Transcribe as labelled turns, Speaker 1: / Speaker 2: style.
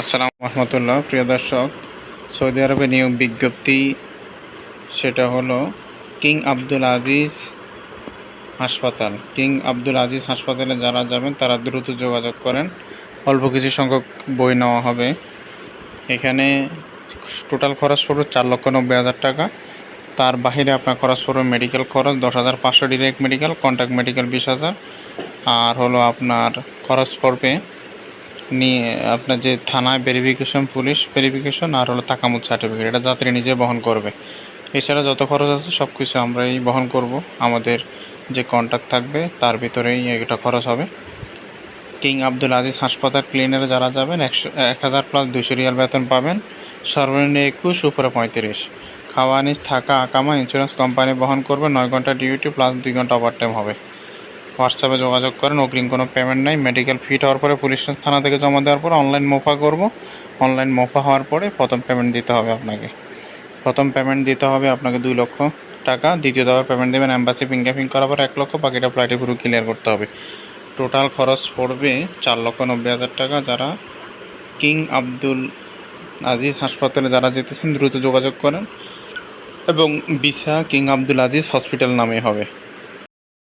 Speaker 1: আসসালামু রহমতুল্লাহ। প্রিয় দর্শক, সৌদি আরবে নিয়োগ বিজ্ঞপ্তি, সেটা হলো কিং আব্দুল আজিজ হাসপাতাল। কিং আব্দুল আজিজ হাসপাতালে যারা যাবেন, তারা দ্রুত যোগাযোগ করেন। অল্প কিছু সংখ্যক বই নেওয়া হবে। এখানে টোটাল খরচ পড়বে চার লক্ষ নব্বই হাজার টাকা। তার বাহিরে আপনার খরচ পড়বে মেডিকেল খরচ, দশ হাজার পাঁচশো ডিরেক্ট মেডিকেল কন্ট্যাক্ট মেডিকেল বিশ হাজার। আর হলো আপনার খরচ পড়বে নিয়ে আপনার যে থানায় ভেরিফিকেশন পুলিশ ভেরিফিকেশন আর হলো তাকামুদ সার্টিফিকেট এটা যাত্রী নিজে বহন করবে। এছাড়া যত খরচ আছে সব কিছু আমরাই বহন করব। আমাদের যে কন্ট্যাক্ট থাকবে, তার ভিতরেই এটা খরচ হবে। কিং আব্দুল আজিজ হাসপাতাল ক্লিনারে যারা যাবেন, একশো, এক হাজার প্লাস দুশো রিয়াল বেতন পাবেন। সর্বনিম্ন একুশ, উপরে পঁয়ত্রিশ। খাওয়া নিজ থাকা, আকামা ইন্স্যুরেন্স কোম্পানি বহন করবে। নয় ঘণ্টা ডিউটি প্লাস দুই ঘণ্টা ওভার টাইম হবে। হোয়াটসঅ্যাপে যোগাযোগ করেন। অগ্রিম কোনো পেমেন্ট নাই। মেডিকেল ফিট হওয়ার পরে পুলিশ থানা থেকে জমা দেওয়ার পর অনলাইন মোফা করব। অনলাইন মোফা হওয়ার পরে প্রথম পেমেন্ট দিতে হবে আপনাকে। প্রথম পেমেন্ট দিতে হবে আপনাকে দুই লক্ষ টাকা। দ্বিতীয় দফার পেমেন্ট দেবেন অ্যাম্বাসি ফিঙ্গারপ্রিন্ট করার পর এক লক্ষ, বাকিটা ফ্লাইটে পুরো ক্লিয়ার করতে হবে। টোটাল খরচ পড়বে চার লক্ষ নব্বই হাজার টাকা। যারা কিং আব্দুল আজিজ হাসপাতালে যারা যেতেছেন, দ্রুত যোগাযোগ করেন এবং Bisha King Abdul Aziz hospital নামে হবে।